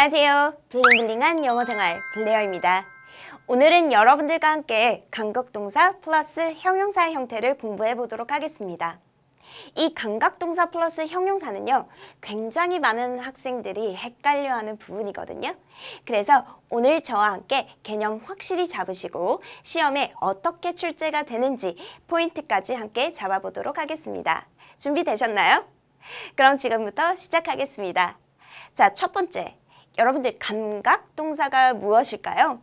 안녕하세요. 블링블링한 영어생활 블레어입니다. 오늘은 여러분들과 함께 감각동사 플러스 형용사 형태를 공부해 보도록 하겠습니다. 이 감각동사 플러스 형용사는요, 굉장히 많은 학생들이 헷갈려하는 부분이거든요. 그래서 오늘 저와 함께 개념 확실히 잡으시고 시험에 어떻게 출제가 되는지 포인트까지 함께 잡아보도록 하겠습니다. 준비되셨나요? 그럼 지금부터 시작하겠습니다. 자, 첫 번째. 여러분들 감각 동사가 무엇일까요?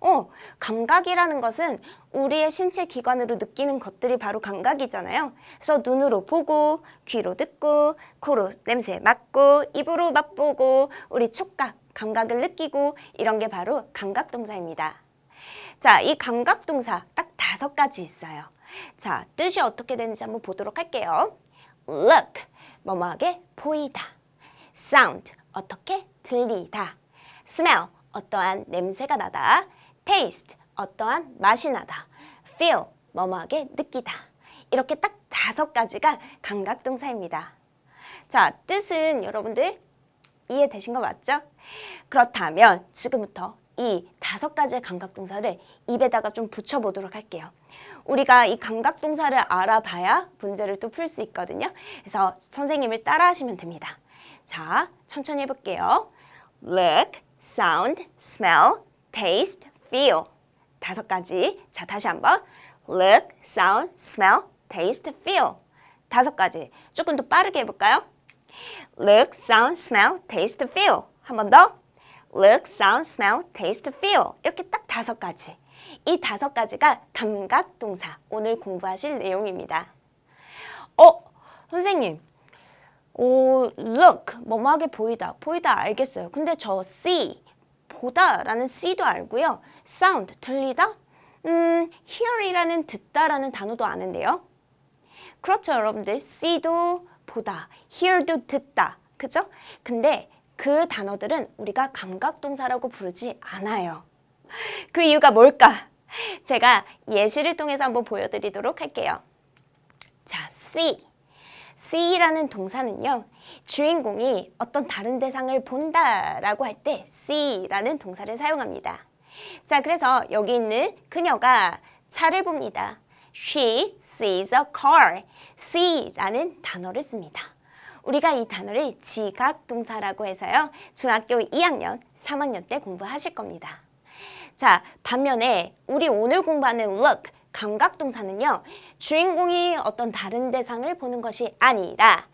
어, 감각이라는 것은 우리의 신체 기관으로 느끼는 것들이 바로 감각이잖아요. 그래서 눈으로 보고, 귀로 듣고, 코로 냄새 맡고, 입으로 맛보고, 우리 촉각, 감각을 느끼고, 이런 게 바로 감각 동사입니다. 자, 이 감각 동사 딱 다섯 가지 있어요. 자, 뜻이 어떻게 되는지 한번 보도록 할게요. look, 뭐뭐하게 보이다. sound, 어떻게 들리다. smell, 어떠한 냄새가 나다. taste, 어떠한 맛이 나다. feel, 뭐뭐하게 느끼다. 이렇게 딱 다섯 가지가 감각 동사입니다. 자, 뜻은 여러분들 이해되신 거 맞죠? 그렇다면 지금부터 이 다섯 가지의 감각 동사를 입에다가 좀 붙여보도록 할게요. 우리가 이 감각 동사를 알아봐야 문제를 또 풀 수 있거든요. 그래서 선생님을 따라 하시면 됩니다. 자, 천천히 해볼게요. look, sound, smell, taste, feel. 다섯 가지. 자, 다시 한번. look, sound, smell, taste, feel. 다섯 가지. 조금 더 빠르게 해볼까요? look, sound, smell, taste, feel. 한 번 더. look, sound, smell, taste, feel. 이렇게 딱 다섯 가지. 이 다섯 가지가 감각 동사. 오늘 공부하실 내용입니다. 어, 선생님. 오, look, 뭐뭐하게 보이다. 보이다 알겠어요. 근데 저 see, 보다 라는 see도 알고요. sound, 들리다? 음, hear이라는 듣다라는 단어도 아는데요. 그렇죠, 여러분들. see도 보다, hear도 듣다. 그죠? 근데 그 단어들은 우리가 감각동사라고 부르지 않아요. 그 이유가 뭘까? 제가 예시를 통해서 한번 보여드리도록 할게요. 자, see. See라는 동사는요, 주인공이 어떤 다른 대상을 본다라고 할 때 see라는 동사를 사용합니다. 자, 그래서 여기 있는 그녀가 차를 봅니다. She sees a car. see라는 단어를 씁니다. 우리가 이 단어를 지각 동사라고 해서요. 중학교 2학년, 3학년 때 공부하실 겁니다. 자, 반면에 우리 오늘 공부하는 look, 감각 동사는요. 주인공이 어떤 다른 대상을 보는 것이 아니라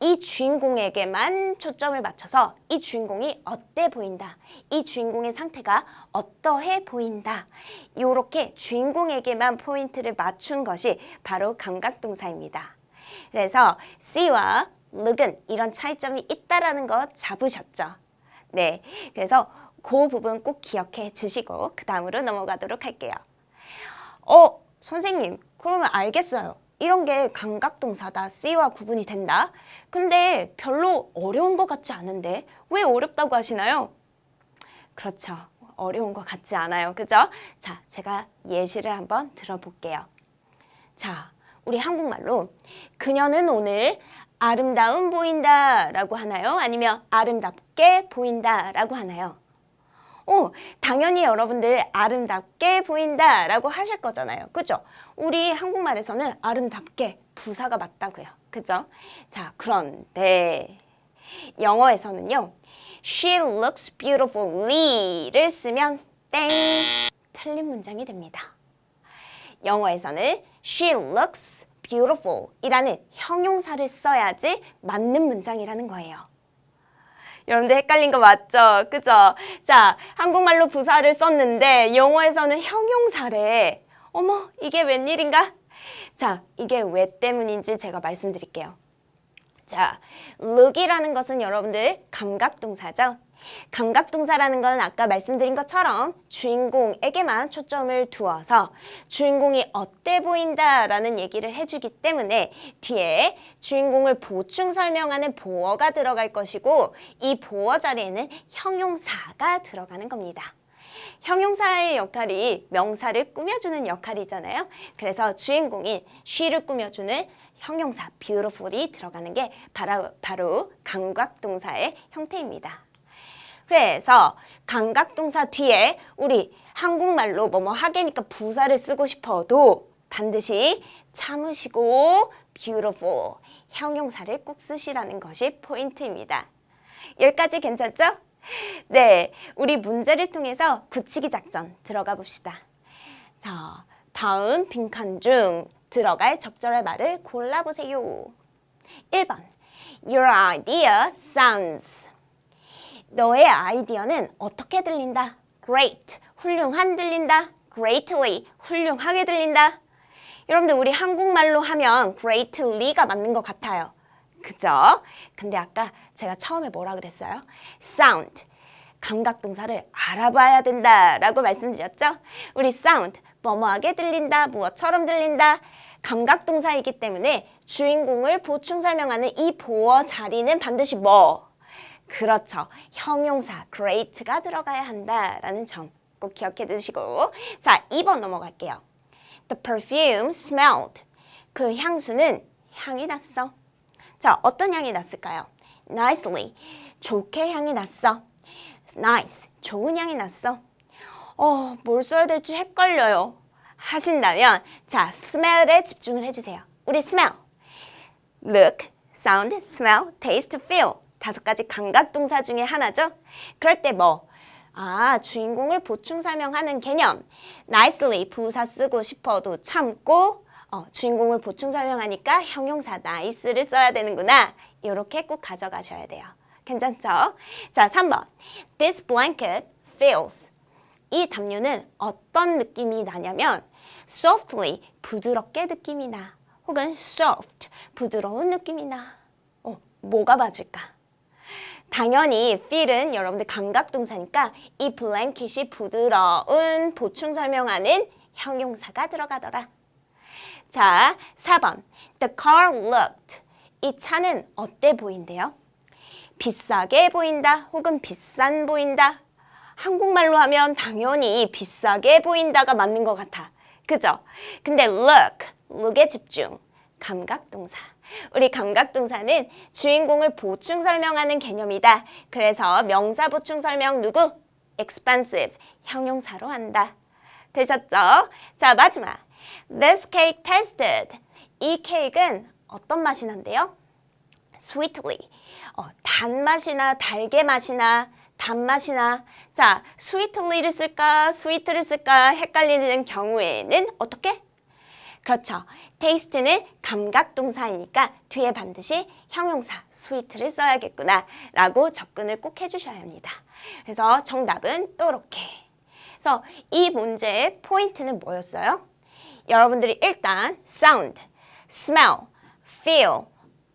이 주인공에게만 초점을 맞춰서 이 주인공이 어때 보인다. 이 주인공의 상태가 어떠해 보인다. 이렇게 주인공에게만 포인트를 맞춘 것이 바로 감각 동사입니다. 그래서 see와 look은 이런 차이점이 있다라는 거 잡으셨죠? 네. 그래서 그 부분 꼭 기억해 주시고 그 다음으로 넘어가도록 할게요. 어, 선생님, 그러면 알겠어요. 이런 게 감각동사다. C와 구분이 된다. 근데 별로 어려운 것 같지 않은데 왜 어렵다고 하시나요? 그렇죠. 어려운 것 같지 않아요. 그죠? 자, 제가 예시를 한번 들어볼게요. 자, 우리 한국말로 그녀는 오늘 아름다운 보인다 라고 하나요? 아니면 아름답게 보인다 라고 하나요? 어, 당연히 여러분들 아름답게 보인다 라고 하실 거잖아요. 그죠? 우리 한국말에서는 아름답게 부사가 맞다고요. 그죠? 자, 그런데 영어에서는요. She looks beautifully를 쓰면 땡 틀린 문장이 됩니다. 영어에서는 she looks beautiful 이라는 형용사를 써야지 맞는 문장이라는 거예요. 여러분들 헷갈린 거 맞죠? 그죠? 자, 한국말로 부사를 썼는데 영어에서는 형용사래. 어머, 이게 웬일인가? 자, 이게 왜 때문인지 제가 말씀드릴게요. 자, look이라는 것은 여러분들 감각 동사죠. 감각동사라는 건 아까 말씀드린 것처럼 주인공에게만 초점을 두어서 주인공이 어때 보인다 라는 얘기를 해주기 때문에 뒤에 주인공을 보충 설명하는 보어가 들어갈 것이고 이 보어 자리에는 형용사가 들어가는 겁니다. 형용사의 역할이 명사를 꾸며주는 역할이잖아요. 그래서 주인공인 she를 꾸며주는 형용사 beautiful이 들어가는 게 바로, 바로 감각동사의 형태입니다. 그래서 감각동사 뒤에 우리 한국말로 뭐뭐 하게니까 부사를 쓰고 싶어도 반드시 참으시고 beautiful 형용사를 꼭 쓰시라는 것이 포인트입니다. 여기까지 괜찮죠? 네, 우리 문제를 통해서 굳히기 작전 들어가 봅시다. 자, 다음 빈칸 중 들어갈 적절한 말을 골라보세요. 1번 Your idea sounds 너의 아이디어는 어떻게 들린다? Great, 훌륭한 들린다. Greatly, 훌륭하게 들린다. 여러분들 우리 한국말로 하면 greatly가 맞는 것 같아요. 그죠? 근데 아까 제가 처음에 뭐라 그랬어요? sound, 감각 동사를 알아봐야 된다라고 말씀드렸죠? 우리 sound, 뭐뭐하게 들린다, 무엇처럼 들린다. 감각 동사이기 때문에 주인공을 보충 설명하는 이 보어 자리는 반드시 뭐? 그렇죠. 형용사 great가 들어가야 한다라는 점 꼭 기억해 두시고 자, 2번 넘어갈게요. The perfume smelled. 그 향수는 향이 났어. 자, 어떤 향이 났을까요? Nicely. 좋게 향이 났어. Nice. 좋은 향이 났어. 어, 뭘 써야 될지 헷갈려요. 하신다면 자, smell에 집중을 해 주세요. 우리 smell. look, sound, smell, taste, feel. 다섯 가지 감각 동사 중에 하나죠. 그럴 때 뭐? 아, 주인공을 보충 설명하는 개념. nicely 부사 쓰고 싶어도 참고 어, 주인공을 보충 설명하니까 형용사 nice를 써야 되는구나. 이렇게 꼭 가져가셔야 돼요. 괜찮죠? 자, 3번. This blanket feels. 이 담요는 어떤 느낌이 나냐면 softly 부드럽게 느낌이 나. 혹은 soft 부드러운 느낌이 나. 어, 뭐가 맞을까? 당연히 feel은 여러분들 감각동사니까 이 블랭킷이 부드러운 보충 설명하는 형용사가 들어가더라. 자, 4번. The car looked. 이 차는 어때 보인대요? 비싸게 보인다 혹은 비싼 보인다. 한국말로 하면 당연히 비싸게 보인다가 맞는 것 같아. 그죠? 근데 look, look에 집중. 감각동사. 우리 감각동사는 주인공을 보충 설명하는 개념이다. 그래서 명사 보충 설명 누구? expensive, 형용사로 한다. 되셨죠? 자, 마지막. This cake tasted. 이 케이크는 어떤 맛이 난대요? sweetly. 어, 단맛이나 달게 맛이나 단맛이나 자, sweetly를 쓸까, sweet를 쓸까 헷갈리는 경우에는 어떻게? 그렇죠. taste는 감각 동사이니까 뒤에 반드시 형용사 sweet를 써야겠구나 라고 접근을 꼭 해주셔야 합니다. 그래서 정답은 이렇게. 그래서 이 문제의 포인트는 뭐였어요? 여러분들이 일단 sound, smell, feel,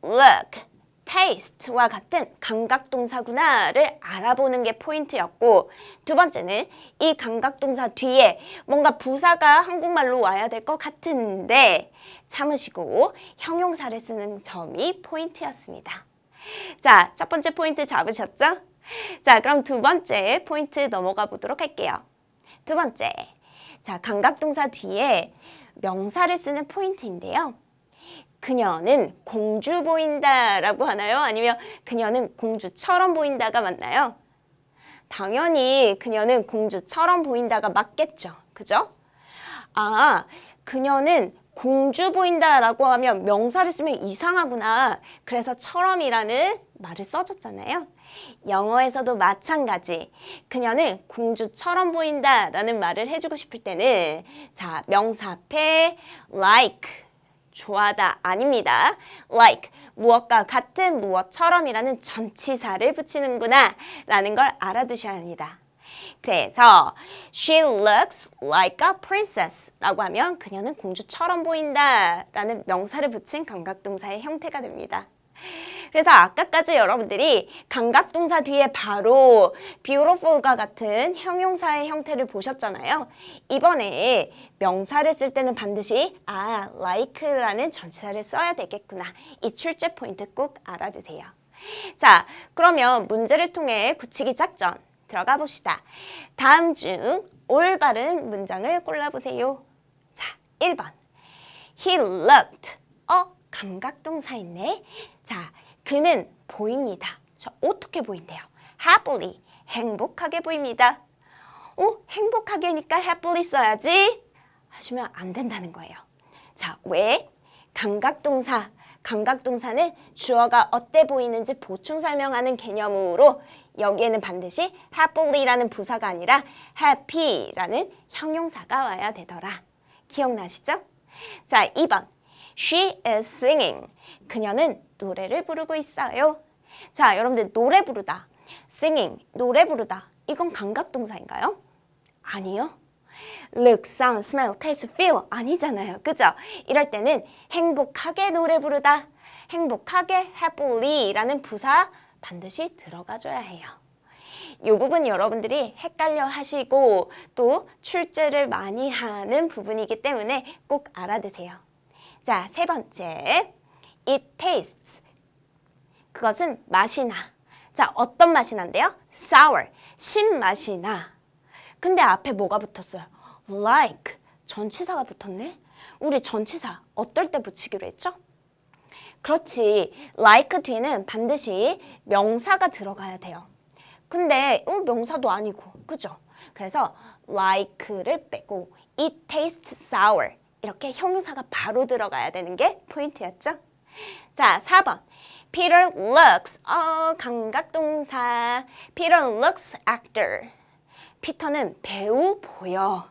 look, taste와 같은 감각동사구나를 알아보는 게 포인트였고 두 번째는 이 감각동사 뒤에 뭔가 부사가 한국말로 와야 될 것 같은데 참으시고 형용사를 쓰는 점이 포인트였습니다. 자, 첫 번째 포인트 잡으셨죠? 자, 그럼 두 번째 포인트 넘어가 보도록 할게요. 두 번째. 자, 감각동사 뒤에 명사를 쓰는 포인트인데요. 그녀는 공주 보인다라고 하나요? 아니면 그녀는 공주처럼 보인다가 맞나요? 당연히 그녀는 공주처럼 보인다가 맞겠죠. 그죠? 아, 그녀는 공주 보인다라고 하면 명사를 쓰면 이상하구나. 그래서 처럼이라는 말을 써줬잖아요. 영어에서도 마찬가지. 그녀는 공주처럼 보인다라는 말을 해주고 싶을 때는 자 명사 앞에 like 좋아하다 아닙니다. like 무엇과 같은 무엇처럼이라는 전치사를 붙이는구나 라는 걸 알아두셔야 합니다. 그래서 she looks like a princess 라고 하면 그녀는 공주처럼 보인다 라는 명사를 붙인 감각동사의 형태가 됩니다. 그래서 아까까지 여러분들이 감각동사 뒤에 바로 beautiful과 같은 형용사의 형태를 보셨잖아요. 이번에 명사를 쓸 때는 반드시 아, like라는 전치사를 써야 되겠구나. 이 출제 포인트 꼭 알아두세요. 자, 그러면 문제를 통해 굳히기 작전 들어가 봅시다. 다음 중 올바른 문장을 골라보세요. 자, 1번. He looked. 어, 감각동사 있네. 자, 그는 보입니다. 자, 어떻게 보인대요? happily, 행복하게 보입니다. 어? 행복하게니까 happily 써야지 하시면 안 된다는 거예요. 자, 왜? 감각동사. 감각동사는 주어가 어때 보이는지 보충 설명하는 개념으로 여기에는 반드시 happy라는 부사가 아니라 happy라는 형용사가 와야 되더라. 기억나시죠? 자, 2번. She is singing. 그녀는 노래를 부르고 있어요. 자, 여러분들 노래 부르다. singing, 노래 부르다. 이건 감각 동사인가요? 아니요. look, sound, smell, taste, feel 아니잖아요. 그죠? 이럴 때는 행복하게 노래 부르다. 행복하게 happy라는 부사 반드시 들어가줘야 해요. 이 부분 여러분들이 헷갈려 하시고 또 출제를 많이 하는 부분이기 때문에 꼭 알아두세요. 자, 세 번째. It tastes. 그것은 맛이 나. 자, 어떤 맛이 난대요? sour. 신맛이 나. 근데 앞에 뭐가 붙었어요? like. 전치사가 붙었네. 우리 전치사 어떨 때 붙이기로 했죠? 그렇지. like 뒤에는 반드시 명사가 들어가야 돼요. 근데 어, 명사도 아니고, 그죠? 그래서 like를 빼고 it tastes sour 이렇게 형용사가 바로 들어가야 되는 게 포인트였죠? 자, 4번. Peter looks, 어, 감각동사. Peter looks actor. 피터는 배우 보여.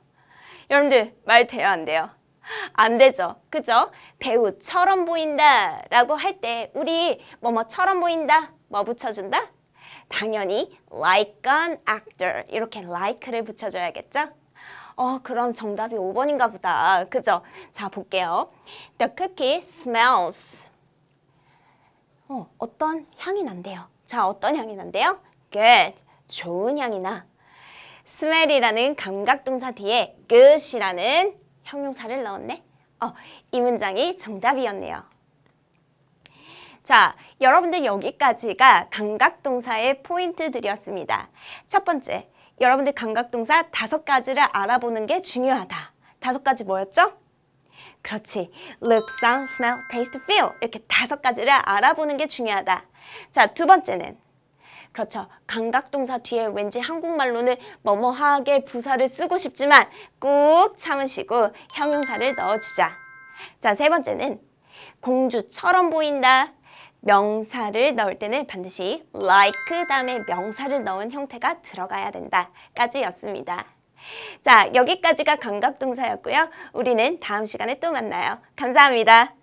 여러분들 말 돼요, 안 돼요? 안 되죠. 그죠? 배우처럼 보인다 라고 할 때 우리 뭐뭐처럼 보인다 뭐 붙여준다? 당연히 like an actor 이렇게 like를 붙여줘야겠죠? 어 그럼 정답이 5번인가 보다. 그죠? 자 볼게요. The cookie smells. 어 어떤 향이 난대요. 자 어떤 향이 난대요? Good. 좋은 향이 나. smell이라는 감각 동사 뒤에 good이라는 형용사를 넣었네. 어, 이 문장이 정답이었네요. 자, 여러분들 여기까지가 감각동사의 포인트들이었습니다. 첫 번째, 여러분들 감각동사 다섯 가지를 알아보는 게 중요하다. 다섯 가지 뭐였죠? 그렇지. look, sound, smell, taste, feel 이렇게 다섯 가지를 알아보는 게 중요하다. 자, 두 번째는 그렇죠. 감각동사 뒤에 왠지 한국말로는 뭐뭐하게 부사를 쓰고 싶지만 꾹 참으시고 형용사를 넣어주자. 자, 세 번째는 공주처럼 보인다. 명사를 넣을 때는 반드시 like 다음에 명사를 넣은 형태가 들어가야 된다. 까지였습니다. 자, 여기까지가 감각동사였고요. 우리는 다음 시간에 또 만나요. 감사합니다.